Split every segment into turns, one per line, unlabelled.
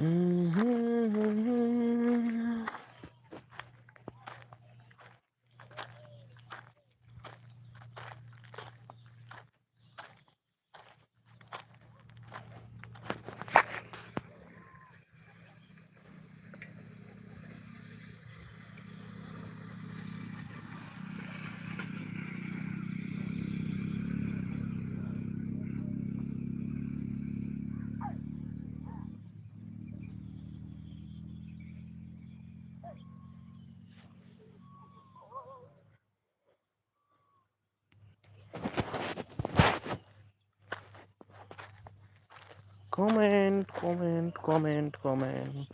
Mm. Comment comment comment comment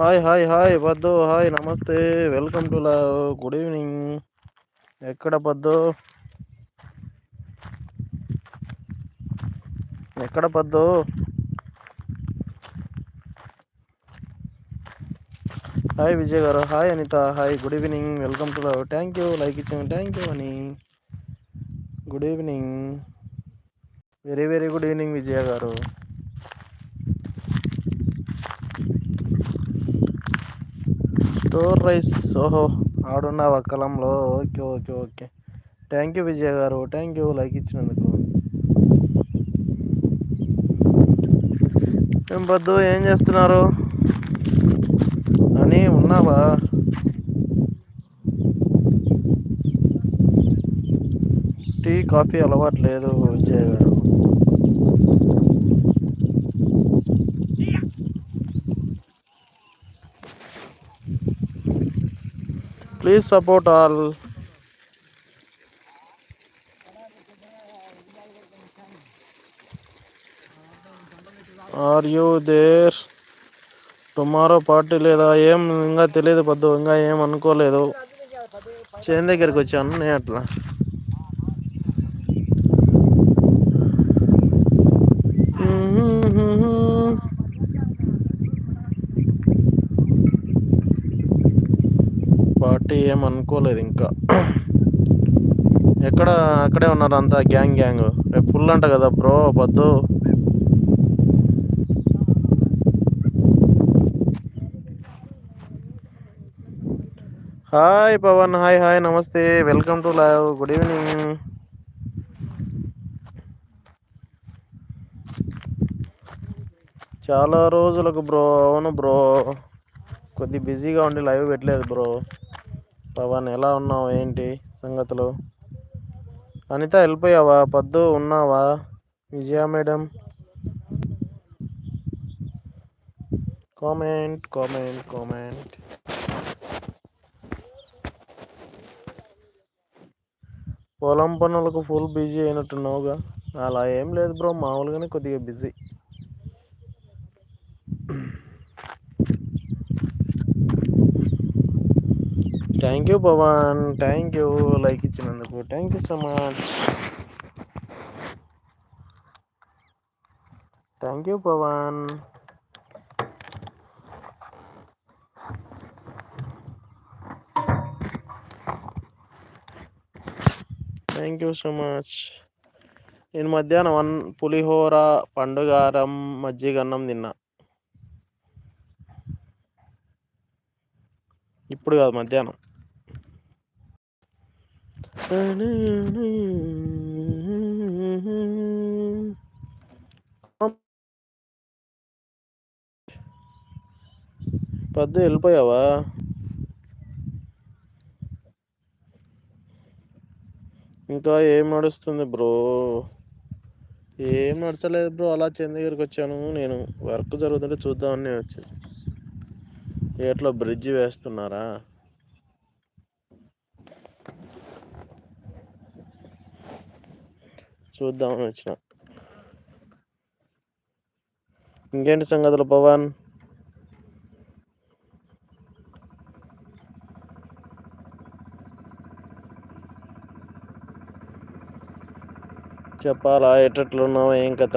hi hi hi Paddu hi నమస్తే welcome to love good evening ఎక్కడ పద్దు ఎక్కడ Paddu hi Vijay గారు. Hi Anitha hi good evening welcome to love thank you like ఇచ్చాము. Thank you అని good evening very very good evening Vijaya గారు. Store rice ఓహో ఆడున్నావా వక్కలంలో okay okay okay. Thank you Vijaya గారు. Thank you like ఇచ్చినందుకు. ఏం బద్దు ఏం చేస్తున్నారు? అని ఉన్నావా? టీ కాఫీ అలవాటు లేదు విజయ్ గారు. Please support all are you there tomorrow party లేదా? ఏం ఇంకా తెలియదు పద్దు ఇంకా ఏం అనుకోలేదు. చేను దగ్గరికి వచ్చాను నేను అట్లా. పార్టీ ఏం అనుకోలేదు ఇంకా. ఎక్కడ అక్కడే ఉన్నారు అంతా గ్యాంగ్ గ్యాంగ్. రేపు ఫుల్ అంట కదా బ్రో వద్దు హాయ్ పవన్ హాయ్ హాయ్ నమస్తే. Welcome to live. Good evening. చాలా రోజులకు బ్రో అవును బ్రో. కొద్ది బిజీగా ఉండి లైవ్ పెట్టలేదు బ్రో. పవన్ ఎలా ఉన్నావు? ఏంటి సంగతులు? అనిత వెళ్ళిపోయావా? పద్దు ఉన్నావా? Vijaya madam? Comment comment comment. పొలం పనులకు ఫుల్ బిజీ అయినట్టున్నావుగా. అలా ఏం లేదు బ్రో మామూలుగానే కొద్దిగా busy. Thank you Pavan thank you like ఇచ్చినందుకు. Thank you so much thank you Pavan thank you so much నేను మధ్యాహ్నం వన్ పులిహోర పండుగారం మజ్జిగన్నం తిన్నా. ఇప్పుడు కాదు మధ్యాహ్నం. పెద్ద వెళ్ళిపోయావా? ఇంకా ఏం నడుస్తుంది బ్రో? ఏం నడచలేదు బ్రో అలా చెంది దగ్గరికి వచ్చాను నేను. వర్క్ జరుగుతుంటే చూద్దామని నేను వచ్చాను. ఎట్లా బ్రిడ్జ్ వేస్తున్నారా? చూద్దామని వచ్చిన. ఇంకేంటి సంగతులు పవన్? చెప్పాలా ఎట్టట్లున్నావు ఏం కథ?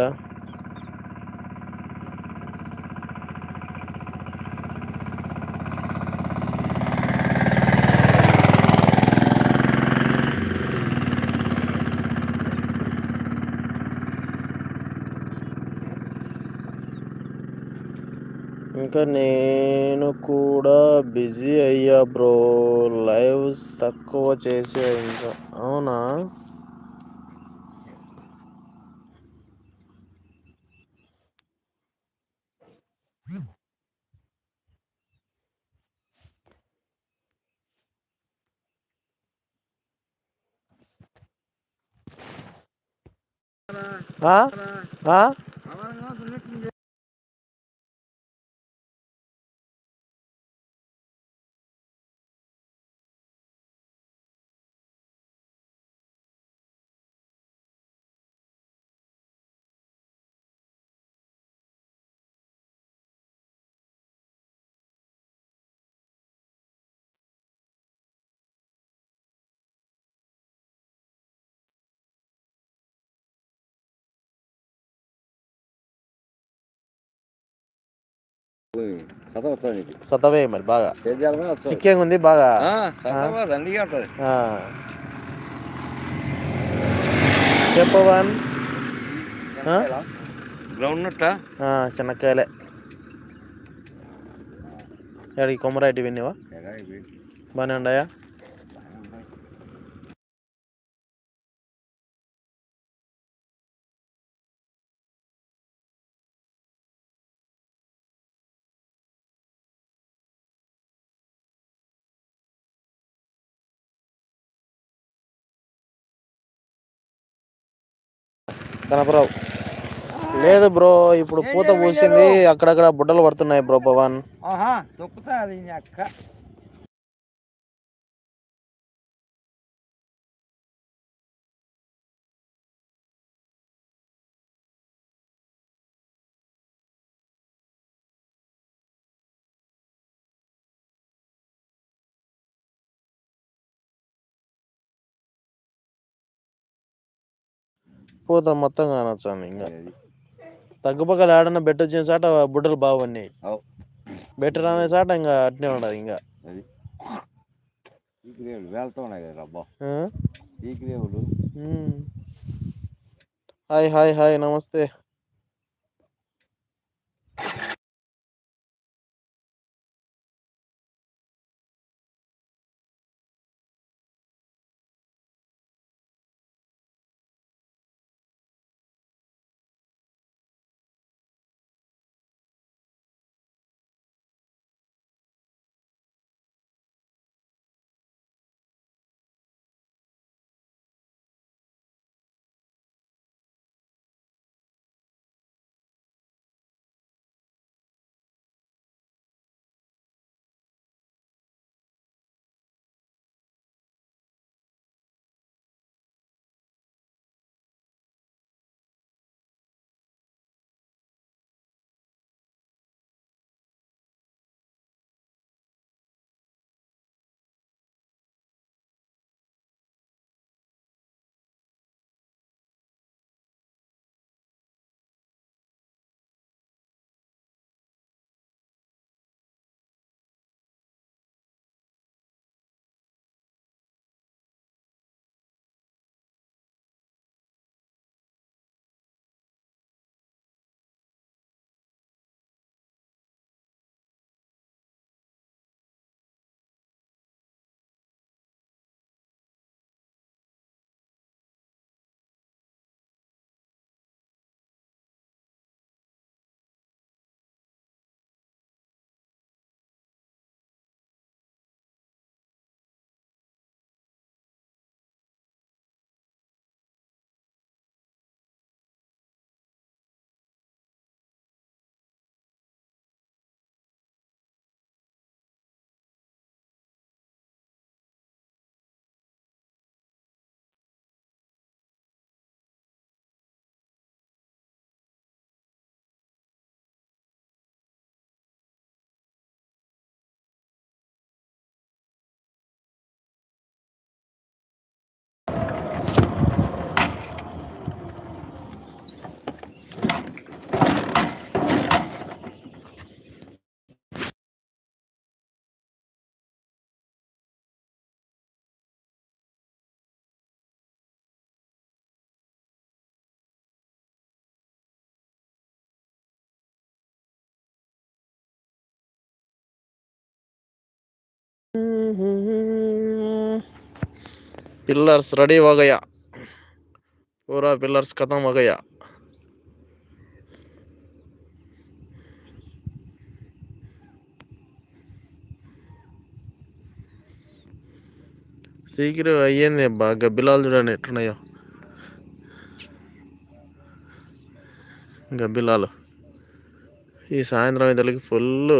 ఇక నేను కూడా బిజీ అయ్యా బ్రో లైవ్స్ తక్కువ చేసే ఇంకా అవునా ఆ? ఆ? సతవే మరి బాగా. సిక్కేంగా ఉంది బాగా. చెప్పవన్?
గ్రౌండ్ నట్ట?
ఆ, శనక్కాయలే ఎక్కడికి కొమ్మరాయిటి విన్నావా? బాగానే ఉన్నాయా? కనపరావు లేదు బ్రో ఇప్పుడు పూత పూసింది అక్కడక్కడ బుడ్డలు పడుతున్నాయి బ్రో పవన్.
ఆహా తొక్కుతా అది అక్క.
పూత మొత్తం కానొచ్చింది ఇంకా. తగ్గుపక్కల ఆడన్న బెట్ వచ్చిన చాట బుడ్డలు బాగున్నాయి. బెటర్ అనే చాట ఇంకా అట్నే ఉండదు ఇంకా. హాయ్ హాయ్ హాయ్ నమస్తే. पिलर्स रेडी हो गया पूरा पिलर्स खत्म हो गया శీఘ్రం అయ్యింది అబ్బా గబ్బిలాలు చూడండి ఎట్టున్నాయో గబ్బిలాలు ఈ సాయంత్రం ఇతలకి ఫుల్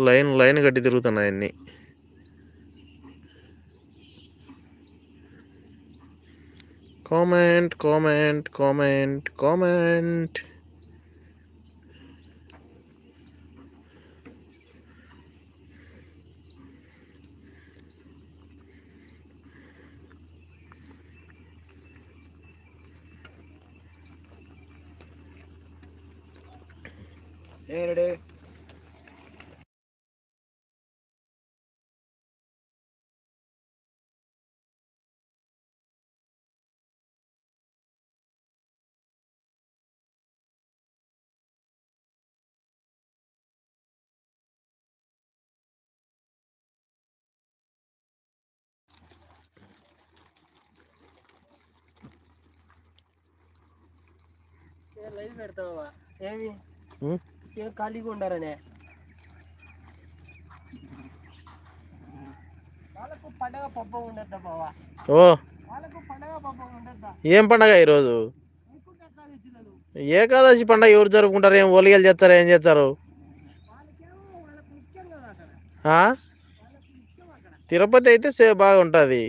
లైన్ లైన్ కట్టి తిరుగుతున్నాయి అన్నీ. Comment comment comment comment.
ఏరడే live పెడతావా ఏమి?
ఉం?
ఏం ఖాళీగా ఉండారనే వాళ్ళకు పండగ పబ్బ ఉండద్దా బావా?
ఓ.
వాళ్ళకు పండగ పబ్బ ఉండద్దా?
ఏం పండగ ఈరోజు? ఏకాదశి పండగ ఎవరు జరుపుకుంటారు? ఏం ఓలిగలు చేస్తారు? ఏం చేస్తారు? తిరుపతి అయితే బాగుంటుంది.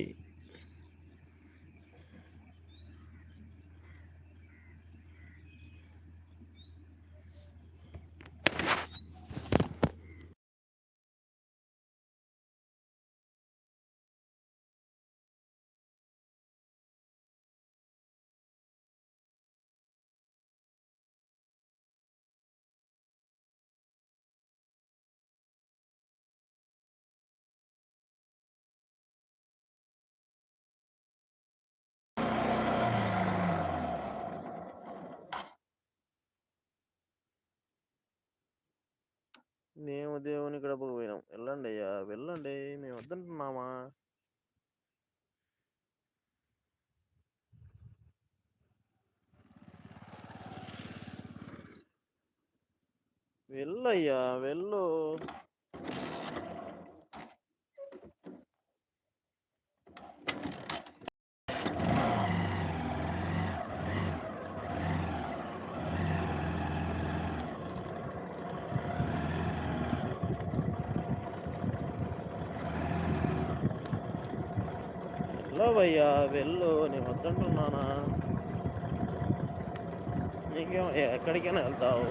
మేము దేవుని గడపకు పోయినాం. వెళ్ళండి అయ్యా వెళ్ళండి. మేము వద్దంటున్నామా? వెళ్ళయ్యా వెళ్ళు. వెళ్ళవయ్యా వెళ్ళు నేను వద్దంటున్నానా నీకేం ఎక్కడికైనా వెళ్తావు?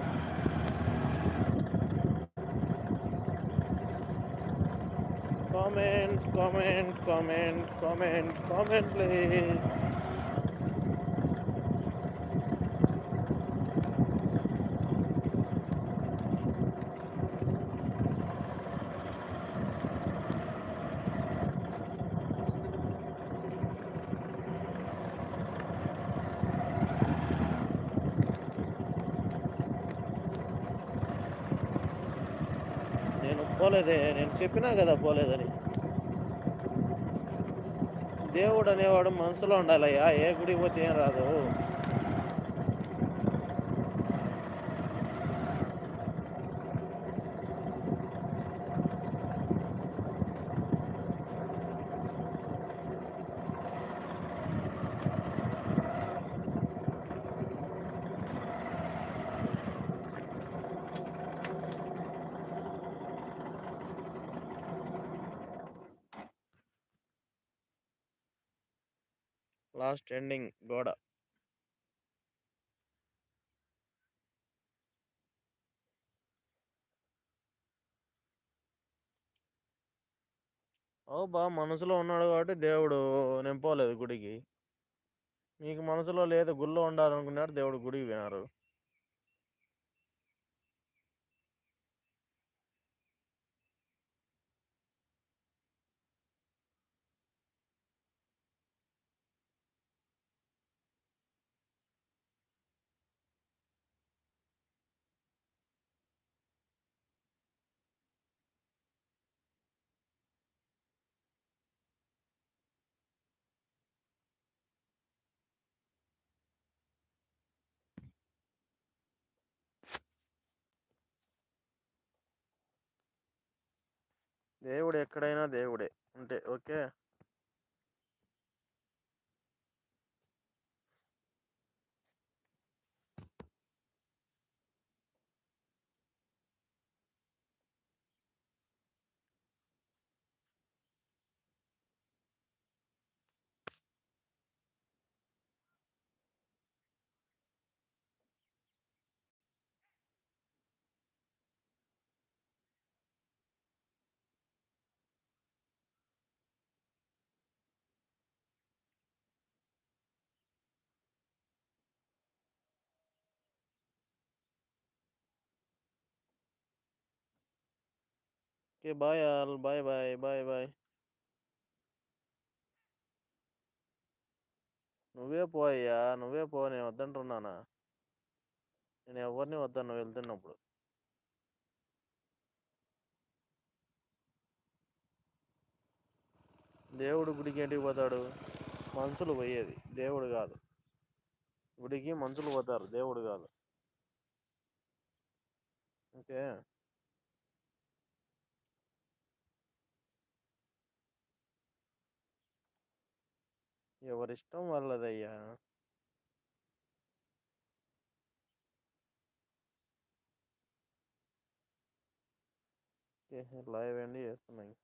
Comment comment comment comment comment please నేను పోలేదే నేను చెప్పినా కదా పోలేదని. దేవుడు అనేవాడు మనసులో ఉండాలయ్యా ఏ గుడి పోతే ఏం రాదు. లాస్ట్ ఎండింగ్ గోడ. ఓ బా మనసులో ఉన్నాడు కాబట్టి దేవుడు నింపలేదు గుడికి. మీకు మనసులో లేదు గుళ్ళో ఉండాలనుకున్నాడు దేవుడు గుడికి వినారు దేవుడు ఎక్కడైనా దేవుడే. అంతే okay. Okay bye all bye bye bye bye నువ్వే పోయయ్యా నువ్వే పో. నేను వద్దంటున్నానా? నేను ఎవరిని వద్దాను. నువ్వు వెళ్తున్నప్పుడు. దేవుడు గుడికి ఏంటికి పోతాడు? మనుషులు పోయేది. దేవుడు కాదు. గుడికి మనుషులు పోతారు. దేవుడు కాదు. ఓకే. ఎవరిష్టం వాళ్ళదయ్యా? లైవ్ అండి చేస్తున్నాయి